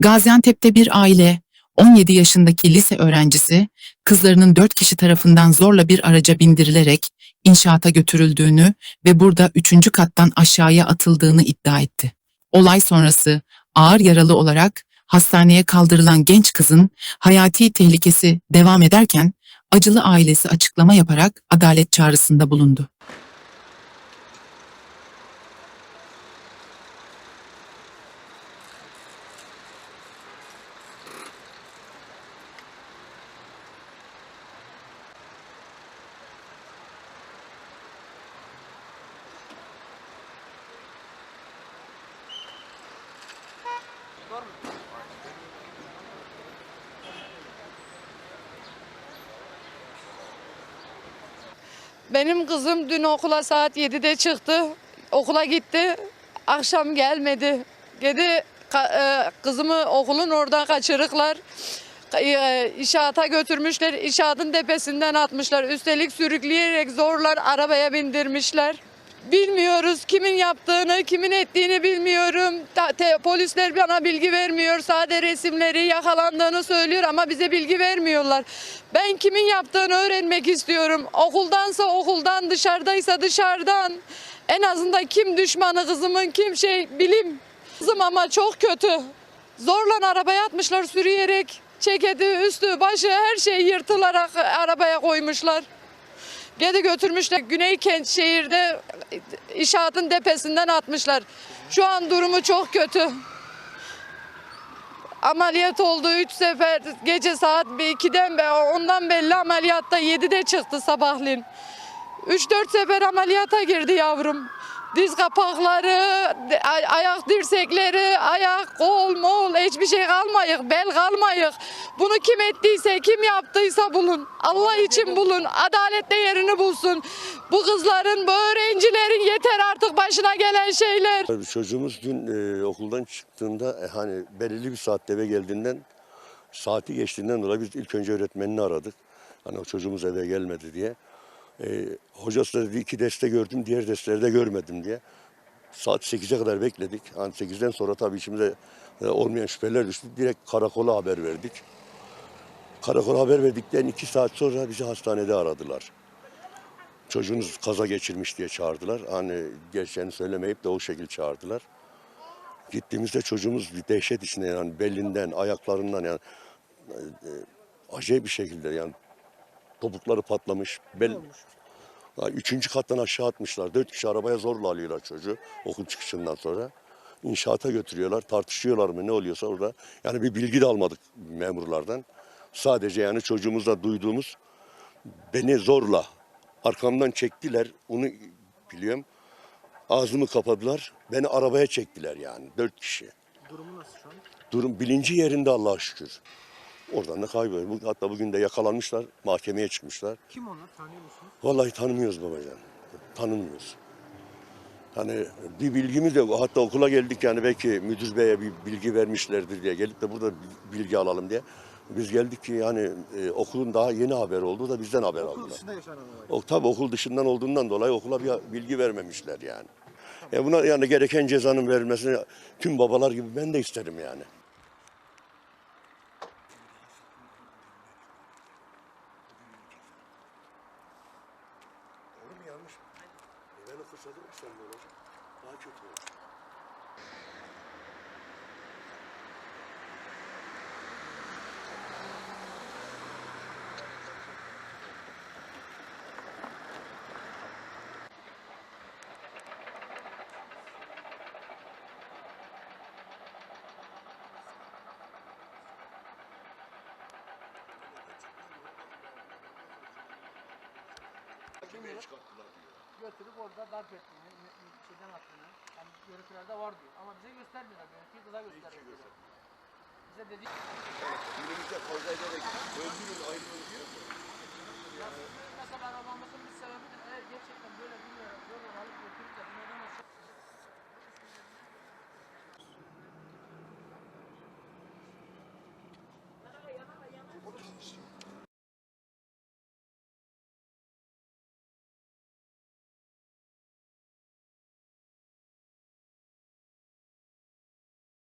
Gaziantep'te bir aile, 17 yaşındaki lise öğrencisi, kızlarının 4 kişi tarafından zorla bir araca bindirilerek inşaata götürüldüğünü ve burada 3. kattan aşağıya atıldığını iddia etti. Olay sonrası ağır yaralı olarak hastaneye kaldırılan genç kızın hayati tehlikesi devam ederken acılı ailesi açıklama yaparak adalet çağrısında bulundu. Benim kızım dün okula saat 7'de çıktı. Okula gitti. Akşam gelmedi. Gedi ka- e, kızımı okulun oradan kaçırıklar. E, İnşaata götürmüşler. İnşaatın tepesinden atmışlar. Üstelik sürükleyerek zorlar arabaya bindirmişler. Bilmiyoruz kimin yaptığını, kimin ettiğini bilmiyorum. Ta- te- polisler bana bilgi vermiyor. Sade resimleri yakalandığını söylüyor ama bize bilgi vermiyorlar. Ben kimin yaptığını öğrenmek istiyorum. Okuldansa okuldan, dışarıdaysa dışarıdan. En azından kim düşmanı kızımın, kim şey bilim. Kızım ama çok kötü. Zorla arabaya atmışlar sürüyerek. Ceketi, üstü, başı her şeyi yırtılarak arabaya koymuşlar. Geri götürmüşler Güney Kent şehirde inşaatın tepesinden atmışlar. Şu an durumu çok kötü. Ameliyat oldu 3 sefer gece saat 2'den be ondan belli ameliyatta 7'de çıktı sabahleyin. 3-4 sefer ameliyata girdi yavrum. Diz kapakları, ayak dirsekleri, ayak, kol, mol hiçbir şey kalmayık, bel kalmayık. Bunu kim ettiyse, kim yaptıysa bulun. Allah için bulun. Adalette yerini bulsun. Bu kızların, bu öğrencilerin yeter artık başına gelen şeyler. Çocuğumuz dün e, okuldan çıktığında e, hani belirli bir saatte eve geldiğinden saati geçtiğinden dolayı biz ilk önce öğretmenini aradık. Hani o çocuğumuz eve gelmedi diye. E, hocası da dedi iki derste gördüm diğer derslerde görmedim diye. Saat 8'e kadar bekledik. Hani 8'den sonra tabii içimize e, olmayan şüpheler düştü. Direkt karakola haber verdik. Karakola haber verdikten iki saat sonra bizi hastanede aradılar. Çocuğunuz kaza geçirmiş diye çağırdılar. Hani gerçeğini söylemeyip de o şekilde çağırdılar. Gittiğimizde çocuğumuz bir dehşet içinde yani belinden, ayaklarından yani e, e, acayip bir şekilde yani topukları patlamış. Bel, Ha, üçüncü kattan aşağı atmışlar. Dört kişi arabaya zorla alıyorlar çocuğu okul çıkışından sonra. İnşaata götürüyorlar, tartışıyorlar mı ne oluyorsa orada. Yani bir bilgi de almadık memurlardan. Sadece yani çocuğumuzda duyduğumuz beni zorla arkamdan çektiler. Onu biliyorum. Ağzımı kapadılar. Beni arabaya çektiler yani. Dört kişi. Durumu nasıl şu an? Durum bilinci yerinde Allah'a şükür. Oradan da kayboluyor. Bu- Hatta bugün de yakalanmışlar. Mahkemeye çıkmışlar. Kim onlar tanıyor musunuz? Vallahi tanımıyoruz babacan. Tanımıyoruz. Hani bir bilgimiz de yok. Hatta okula geldik yani belki müdür beye bir bilgi vermişlerdir diye gelip de burada bilgi alalım diye. Biz geldik ki yani e, okulun daha yeni haber oldu da bizden haber Okul aldılar. dışında yaşanan olay. O tabii okul dışından olduğundan dolayı okula bir bilgi vermemişler yani. E buna yani gereken cezanın verilmesini tüm babalar gibi ben de isterim yani. Doğru mu yanlış mı? E ben o fırsatı sen de olacak. Daha kötü olur. Mahkemeye çıkarttılar diyor. Götürüp orada darp ettiğini, şeyden attığını, yani görüntülerde var diyor. Ama bize göstermiyorlar. Görüntüyü kıza gösteriyor. Bize dedi Günümüzde kavga ederek öldürün ayrı öldürüyor mu? mesela arabamızın bir sebebi de eğer gerçekten böyle bir yere zorla